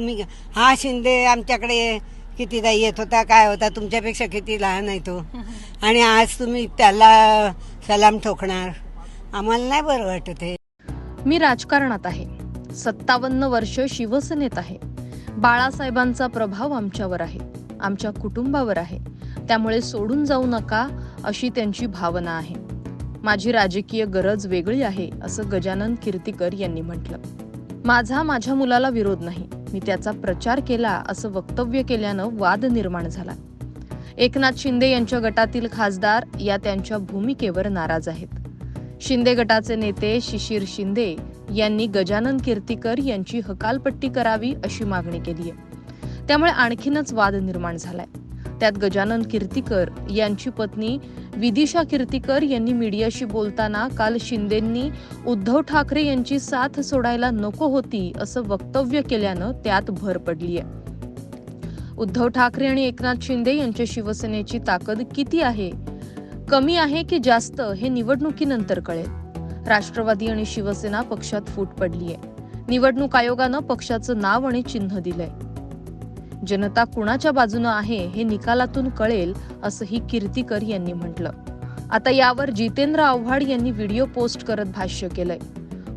मी हा शिंदे आमच्याकडे कितीदा येत होता काय होता तुमच्यापेक्षा किती लहान आहे तो. आणि आज तुम्ही त्याला सलाम ठोकणार. आम्हाला नाही बरं वाटत हे. मी राजकारणात आहे. सत्तावन्न वर्ष शिवसेनेत आहे. बाळासाहेबांचा प्रभाव आमच्यावर आहे. आमच्या कुटुंबावर आहे. त्यामुळे सोडून जाऊ नका अशी त्यांची भावना आहे. माझी राजकीय गरज वेगळी आहे असं गजानन कीर्तीकर यांनी म्हटलं. माझा माझ्या मुलाला विरोध नाही. मी त्याचा प्रचार केला असं वक्तव्य केल्यानं वाद निर्माण झाला. एकनाथ शिंदे यांच्या गटातील खासदार या त्यांच्या भूमिकेवर नाराज आहेत. शिंदे गटाचे नेते शिशिर शिंदे यांनी गजानन कीर्तीकर यांची हकालपट्टी करावी अशी मागणी केली आहे त्यामुळे आणखीनच वाद निर्माण झालाय. त्यात गजानन कीर्तीकर यांची पत्नी विदिशा कीर्तीकर यांनी मीडियाशी बोलताना काल शिंदेंनी उद्धव ठाकरे यांची साथ सोडायला नको होती असं वक्तव्य केल्यानं त्यात भर पडली आहे. उद्धव ठाकरे आणि एकनाथ शिंदे यांच्या शिवसेनेची ताकद किती आहे? कमी आहे की जास्त हे निवडणुकीनंतर कळेल. राष्ट्रवादी आणि शिवसेना पक्षात फूट पडली आहे निवडणूक आयोगानं पक्षाचं नाव आणि चिन्ह दिलंय. जनता कुणाच्या बाजूनं आहे हे निकालातून कळेल असंही कीर्तीकर यांनी म्हटलं. आता यावर जितेंद्र आव्हाड यांनी व्हिडिओ पोस्ट करत भाष्य केलंय.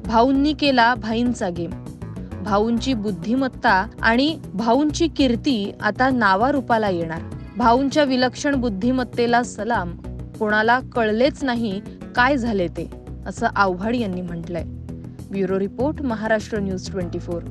भाऊंनी केला भाईंचा गेम. भाऊंची बुद्धिमत्ता आणि भाऊंची कीर्ती आता नावारूपाला येणार. भाऊंच्या विलक्षण बुद्धिमत्तेला सलाम कोणाला कळलेच नाही काय झाले ते असं आव्हाड यांनी म्हटलंय. Bureau report Maharashtra news twenty four.